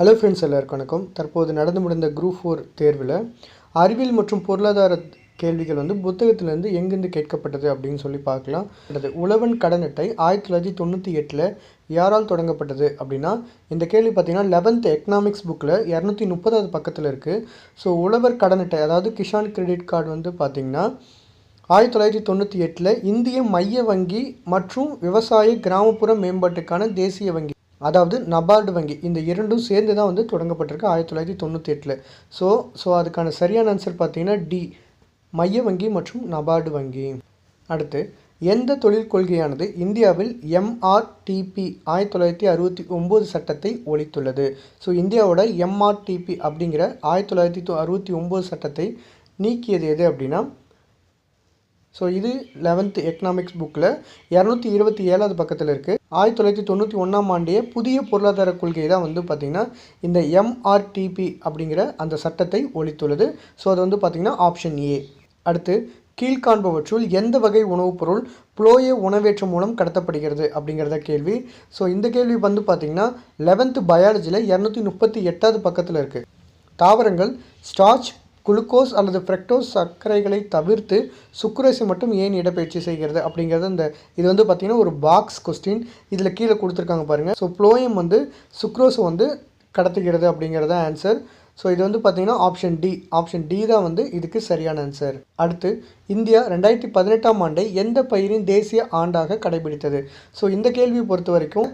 Hello friends எல்லாருக்கும் வணக்கம். தற்போது நடந்து முடிந்த குரூப் ஃபோர் தேர்வில் அறிவியல் மற்றும் பொருளாதார கேள்விகள் வந்து புத்தகத்திலேருந்து எங்கேருந்து கேட்கப்பட்டது அப்படின்னு சொல்லி பார்க்கலாம். அடுத்தது உழவன் கடன் அட்டை ஆயிரத்தி தொள்ளாயிரத்தி தொண்ணூற்றி எட்டில் யாரால் தொடங்கப்பட்டது அப்படின்னா இந்த கேள்வி பார்த்தீங்கன்னா லெவன்த் எக்கனாமிக்ஸ் புக்கில் இரநூத்தி முப்பதாவது பக்கத்தில் இருக்குது ஸோ உழவர் கடன் அட்டை அதாவது கிஷான் கிரெடிட் கார்டு வந்து பார்த்திங்கன்னா ஆயிரத்தி தொள்ளாயிரத்தி தொண்ணூற்றி எட்டில் இந்திய மைய வங்கி மற்றும் விவசாய கிராமப்புற மேம்பாட்டுக்கான தேசிய வங்கி அதாவது நபார்டு வங்கி இந்த இரண்டும் சேர்ந்து தான் வந்து தொடங்கப்பட்டிருக்கு ஆயிரத்தி தொள்ளாயிரத்தி தொண்ணூற்றி எட்டில். ஸோ ஸோ அதுக்கான சரியான ஆன்சர் பார்த்தீங்கன்னா டி மைய வங்கி மற்றும் நபார்டு வங்கி. அடுத்து எந்த தொழில் கொள்கையானது இந்தியாவில் எம்ஆர்டிபி ஆயிரத்தி தொள்ளாயிரத்தி அறுபத்தி ஒம்பது சட்டத்தை ஒழித்துள்ளது? ஸோ இந்தியாவோட எம்ஆர்டிபி அப்படிங்கிற ஆயிரத்தி தொள்ளாயிரத்தி தொ- அறுபத்தி ஒம்பது சட்டத்தை நீக்கியது எது அப்படின்னா ஸோ இது லெவன்த் எக்கனாமிக்ஸ் புக்கில் இரநூத்தி இருபத்தி ஏழாவது பக்கத்தில் இருக்குது ஆயிரத்தி தொள்ளாயிரத்தி தொண்ணூற்றி ஒன்றாம் ஆண்டிய புதிய பொருளாதார கொள்கை தான் வந்து பார்த்திங்கன்னா இந்த எம்ஆர்டிபி அப்படிங்கிற அந்த சட்டத்தை ஒழித்துள்ளது. ஸோ அது வந்து பார்த்திங்கன்னா ஆப்ஷன் ஏ அடுத்து கீழ்காண்பவற்றுள் எந்த வகை உணவுப் பொருள் புளோய உணவேற்றம் மூலம் கடத்தப்படுகிறது அப்படிங்கிறத கேள்வி. ஸோ இந்த கேள்வி வந்து பார்த்திங்கன்னா லெவன்த்து பயாலஜியில் இரநூத்தி முப்பத்தி எட்டாவது பக்கத்தில் இருக்குது தாவரங்கள் ஸ்டார்ச் குளுக்கோஸ் அல்லது ஃப்ரெக்டோஸ் சர்க்கரைகளை தவிர்த்து சுக்குரேசை மட்டும் ஏன் இடப்பயிற்சி செய்கிறது அப்படிங்கிறது இந்த இது வந்து பார்த்திங்கன்னா ஒரு பாக்ஸ் கொஸ்டின் இதில் கீழே கொடுத்துருக்காங்க பாருங்கள் ஸோ ப்ளோயம் வந்து சுக்ரோஸை வந்து கடத்துகிறது அப்படிங்கிறது ஆன்சர் ஸோ இது வந்து பார்த்திங்கன்னா ஆப்ஷன் டி ஆப்ஷன் டி தான் வந்து இதுக்கு சரியான ஆன்சர் அடுத்து இந்தியா ரெண்டாயிரத்தி பதினெட்டாம் ஆண்டை எந்த பயிரின் தேசிய ஆண்டாக கடைபிடித்தது? ஸோ இந்த கேள்வியை பொறுத்த வரைக்கும்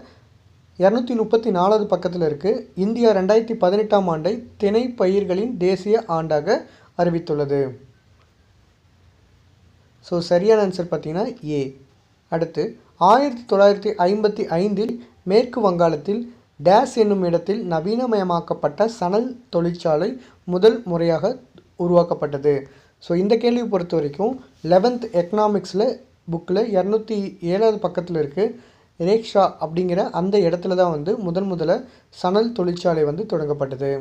இரநூத்தி முப்பத்தி நாலாவது பக்கத்தில் இருக்குது இந்தியா ரெண்டாயிரத்தி பதினெட்டாம் ஆண்டை திணை பயிர்களின் தேசிய ஆண்டாக அறிவித்துள்ளது. ஸோ சரியான ஆன்சர் பார்த்தீங்கன்னா ஏ அடுத்து ஆயிரத்தி தொள்ளாயிரத்தி ஐம்பத்தி ஐந்தில் மேற்கு வங்காளத்தில் டேஸ் என்னும் இடத்தில் நவீனமயமாக்கப்பட்ட சணல் தொழிற்சாலை முதல் முறையாக உருவாக்கப்பட்டது. ஸோ இந்த கேள்வியை பொறுத்த வரைக்கும் லெவன்த் எக்கனாமிக்ஸில் புக்கில் இரநூத்தி ஏழாவது பக்கத்தில் இருக்குது ரேக்ஷா அப்படிங்கிற அந்த இடத்துல தான் வந்து முதன் முதல்ல சணல் தொழிற்சாலை வந்து தொடங்கப்பட்டது.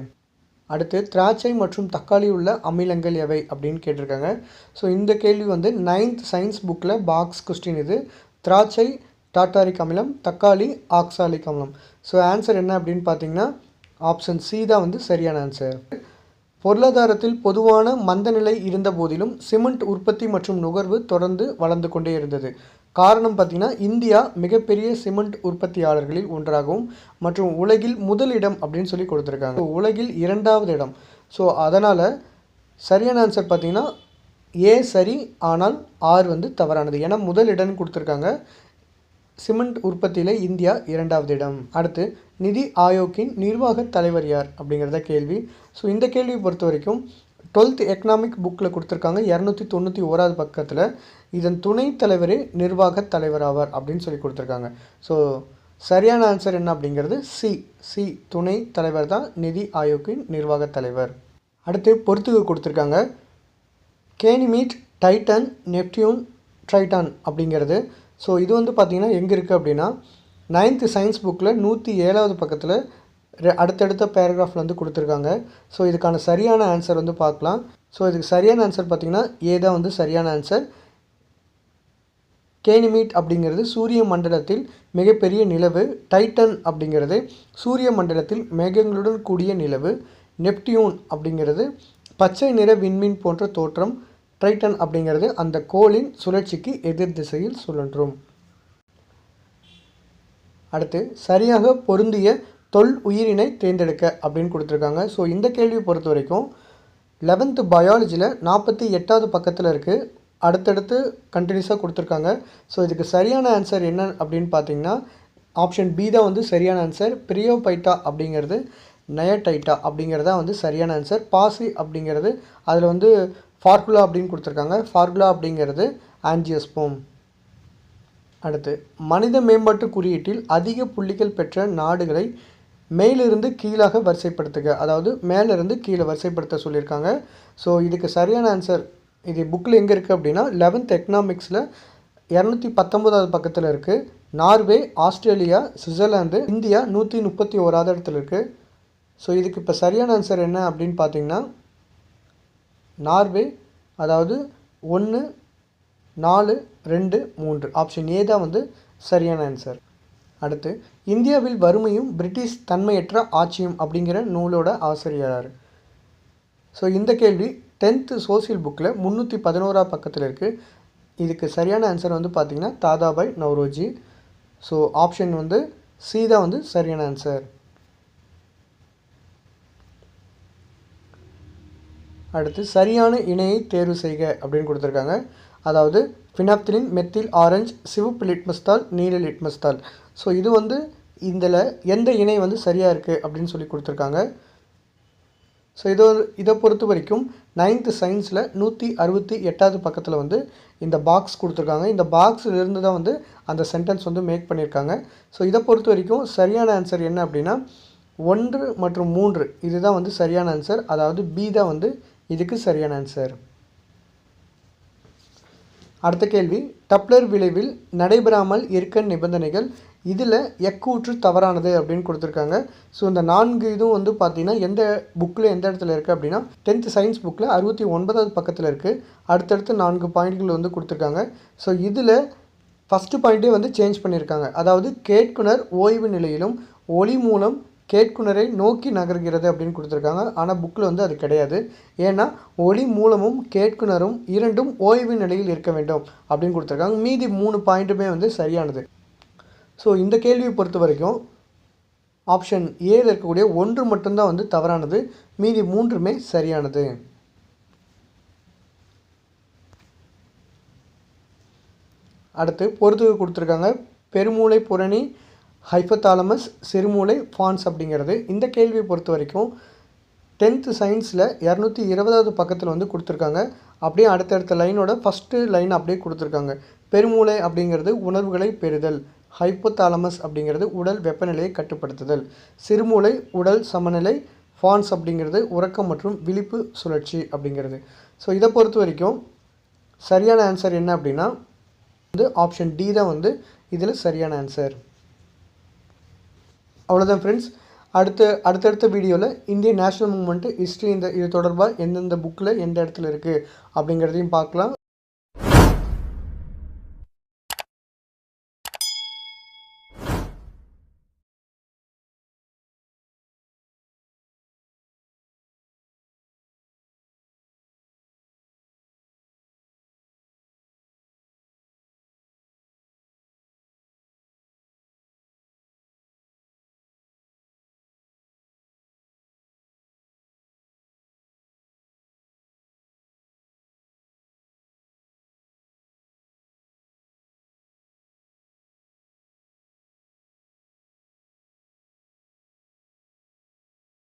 அடுத்து திராட்சை மற்றும் தக்காளி உள்ள அமிலங்கள் எவை அப்படின்னு கேட்டிருக்காங்க. ஸோ இந்த கேள்வி வந்து நைன்த் சயின்ஸ் புக்கில் பாக்ஸ் கொஸ்டின் இது. திராட்சை டாட்டாரிக் அமிலம் தக்காளி ஆக்சாலிக் அமிலம். ஸோ ஆன்சர் என்ன அப்படின்னு பார்த்தீங்கன்னா ஆப்ஷன் சி தான் வந்து சரியான ஆன்சர் பொருளாதாரத்தில் பொதுவான மந்தநிலை இருந்த போதிலும் சிமெண்ட் உற்பத்தி மற்றும் நுகர்வு தொடர்ந்து வளர்ந்து கொண்டே இருந்தது. காரணம் பார்த்திங்கன்னா இந்தியா மிகப்பெரிய சிமெண்ட் உற்பத்தியாளர்களில் ஒன்றாகவும் மற்றும் உலகில் முதலிடம் அப்படின்னு சொல்லி கொடுத்துருக்காங்க. உலகில் இரண்டாவது இடம். ஸோ அதனால் சரியான ஆன்சர் பார்த்திங்கன்னா ஏ சரி ஆனால் ஆர் வந்து தவறானது. ஏன்னா முதல் இடம்னு கொடுத்துருக்காங்க. சிமெண்ட் உற்பத்தியில் இந்தியா இரண்டாவது இடம். அடுத்து நிதி ஆயோக்கின் நிர்வாக தலைவர் யார் அப்படிங்கிறத கேள்வி. ஸோ இந்த கேள்வியை பொறுத்த வரைக்கும் டுவெல்த் எக்கனாமிக் புக்கில் கொடுத்துருக்காங்க. இரநூத்தி தொண்ணூற்றி ஓராது பக்கத்தில் இதன் துணைத் தலைவரே நிர்வாக தலைவர் ஆவார் அப்படின்னு சொல்லி கொடுத்துருக்காங்க. ஸோ சரியான ஆன்சர் என்ன அப்படிங்கிறது சி சி துணை தலைவர் தான் நிதி ஆயோக்கின் நிர்வாக தலைவர். அடுத்து பொறுத்துக்கு கொடுத்துருக்காங்க. கேனிமீட் டைட்டன் நெப்டியூன் ட்ரைட்டான் அப்படிங்கிறது. ஸோ இது வந்து பார்த்திங்கன்னா எங்கே இருக்குது அப்படின்னா நைன்த்து சயின்ஸ் புக்கில் நூற்றி ஏழாவது பக்கத்தில் அடுத்தடுத்த பேராகிராஃபில் வந்து கொடுத்துருக்காங்க. ஸோ இதுக்கான சரியான ஆன்சர் வந்து பார்க்கலாம். ஸோ இதுக்கு சரியான ஆன்சர் பார்த்திங்கன்னா ஏ தான் வந்து சரியான ஆன்சர் கேனிமீட் அப்படிங்கிறது சூரிய மண்டலத்தில் மிகப்பெரிய நிலவு டைட்டன் அப்படிங்கிறது சூரிய மண்டலத்தில் மேகங்களுடன் கூடிய நிலவு நெப்டியூன் அப்படிங்கிறது பச்சை நிற விண்மீன் போன்ற தோற்றம் ட்ரைட்டன் அப்படிங்கிறது அந்த கோளின் சுழற்சிக்கு எதிர் திசையில் சுழன்றும். அடுத்து சரியாக பொருந்திய தொல் உயிரினை தேர்ந்தெடுக்க அப்படின்னு கொடுத்துருக்காங்க. ஸோ இந்த கேள்வியை பொறுத்த வரைக்கும் லெவன்த்து பயாலஜியில் நாற்பத்தி எட்டாவது பக்கத்தில் இருக்குது அடுத்தடுத்து கண்டினியூஸாக கொடுத்துருக்காங்க. ஸோ இதுக்கு சரியான ஆன்சர் என்ன அப்படின்னு பார்த்தீங்கன்னா ஆப்ஷன் பி தான் வந்து சரியான ஆன்சர் பிரியோபைட்டா அப்படிங்கிறது நயடைட்டா அப்படிங்கிறது தான் வந்து சரியான ஆன்சர் பாசி அப்படிங்கிறது அதில் வந்து ஃபார்குலா அப்படின்னு கொடுத்துருக்காங்க. ஃபார்குலா அப்படிங்கிறது ஆன்ஜியஸ்போம். அடுத்து மனித மேம்பாட்டு குறியீட்டில் அதிக புள்ளிகள் பெற்ற நாடுகளை மேலிருந்து கீழாக வரிசைப்படுத்துக. அதாவது மேலிருந்து கீழே வரிசைப்படுத்த சொல்லியிருக்காங்க. ஸோ இதுக்கு சரியான ஆன்சர் இது புக்கில் எங்கே இருக்குது அப்படின்னா லெவன்த் எக்கனாமிக்ஸில் இரநூத்தி பத்தொம்போதாவது பக்கத்தில் இருக்குது நார்வே ஆஸ்திரேலியா சுவிட்சர்லாந்து இந்தியா நூற்றி முப்பத்தி ஓராவது இடத்துல இருக்குது ஸோ இதுக்கு இப்போ சரியான ஆன்சர் என்ன அப்படின்னு பார்த்தீங்கன்னா நார்வே அதாவது ஒன்று நாலு ரெண்டு மூன்று. ஆப்ஷன் ஏ தான் வந்து சரியான ஆன்சர் அடுத்து இந்தியாவில் வறுமையும் பிரிட்டிஷ் தன்மையற்ற ஆட்சியும் அப்படிங்கிற நூலோட ஆசிரியர் ஸோ இந்த கேள்வி டென்த்து சோசியல் புக்கில் முந்நூற்றி பதினோரா பக்கத்தில் இருக்குது இதுக்கு சரியான ஆன்சர் வந்து பார்த்திங்கன்னா தாதாபாய் நவ்ரோஜி. ஸோ ஆப்ஷன் வந்து சி தான் வந்து சரியான ஆன்சர் அடுத்து சரியான இணையை தேர்வு செய்க அப்படின்னு கொடுத்துருக்காங்க. அதாவது ஃபினாப்திலின் மெத்தில் ஆரஞ்சு சிவப்பு லிட்மஸ்தால் நீல லிட்மஸ்தால். ஸோ இது வந்து இதில் எந்த இணை வந்து சரியாக இருக்குது அப்படின்னு சொல்லி கொடுத்துருக்காங்க. ஸோ இதோ இதை பொறுத்த வரைக்கும் நைன்த்து சயின்ஸில் நூற்றி அறுபத்தி எட்டாவது பக்கத்தில் வந்து இந்த பாக்ஸ் கொடுத்துருக்காங்க. இந்த பாக்ஸிலிருந்து தான் வந்து அந்த சென்டென்ஸ் வந்து மேக் பண்ணியிருக்காங்க. ஸோ இதை பொறுத்த வரைக்கும் சரியான ஆன்சர் என்ன அப்படின்னா ஒன்று மற்றும் மூன்று இதுதான் வந்து சரியான ஆன்சர் அதாவது பி தான் வந்து இதுக்கு சரியான ஆன்சர் அடுத்த கேள்வி. டப்ளர் விளைவில் நடைபெறாமல் இருக்க நிபந்தனைகள். இதில் எக்கூற்று தவறானது அப்படின்னு கொடுத்துருக்காங்க. ஸோ இந்த நான்கு இதுவும் வந்து பார்த்தீங்கன்னா எந்த புக்கில் எந்த இடத்துல இருக்குது அப்படின்னா டென்த்து சயின்ஸ் புக்கில் அறுபத்தி ஒன்பதாவது பக்கத்தில் இருக்குது அடுத்தடுத்து நான்கு பாயிண்ட்கள் வந்து கொடுத்துருக்காங்க. ஸோ இதில் ஃபஸ்ட்டு பாயிண்ட்டே வந்து சேஞ்ச் பண்ணியிருக்காங்க அதாவது கேட்குனர் ஓய்வு நிலையிலும் ஒளி மூலம் கேட்குனரை நோக்கி நகர்கிறது அப்படின்னு கொடுத்துருக்காங்க. ஆனால் புக்கில் வந்து அது கிடையாது. ஏன்னா ஒளி மூலமும் கேட்குனரும் இரண்டும் ஓய்வு நிலையில் இருக்க வேண்டும் அப்படின்னு கொடுத்துருக்காங்க. மீதி மூணு பாயிண்ட்டுமே வந்து சரியானது. ஸோ இந்த கேள்வியை பொறுத்த வரைக்கும் ஆப்ஷன் ஏல இருக்கக்கூடிய ஒன்று மட்டும்தான் வந்து தவறானது. மீதி மூன்றுமே சரியானது. அடுத்து பொறுத்துக்கு கொடுத்துருக்காங்க. பெருமூளை புரணி ஹைப்பத்தாலமஸ் சிறுமூளை ஃபான்ஸ் அப்படிங்கிறது. இந்த கேள்வியை பொறுத்த வரைக்கும் டென்த்து சயின்ஸில் இரநூத்தி இருபதாவது பக்கத்தில் வந்து கொடுத்துருக்காங்க. அப்படியே அடுத்தடுத்த லைனோட ஃபஸ்ட்டு லைன் அப்படியே கொடுத்துருக்காங்க. பெருமூளை அப்படிங்கிறது உணர்வுகளை பெறுதல். ஹைப்போதாலமஸ் அப்படிங்கிறது உடல் வெப்பநிலையை கட்டுப்படுத்துதல். சிறுமூளை உடல் சமநிலை ஃபான்ஸ் அப்படிங்கிறது உறக்கம் மற்றும் விழிப்பு சுழற்சி அப்படிங்கிறது. ஸோ இதை பொறுத்த வரைக்கும் சரியான ஆன்சர் என்ன அப்படின்னா வந்து ஆப்ஷன் டி தான் வந்து இதில் சரியான ஆன்சர் அவ்வளோதான் ஃப்ரெண்ட்ஸ் அடுத்த அடுத்தடுத்த வீடியோவில் இந்தியன் நேஷ்னல் மூமெண்ட்டு ஹிஸ்ட்ரி இந்த இது தொடர்பாக எந்தெந்த புக்கில் எந்த இடத்துல இருக்குது அப்படிங்கிறதையும் பார்க்கலாம்.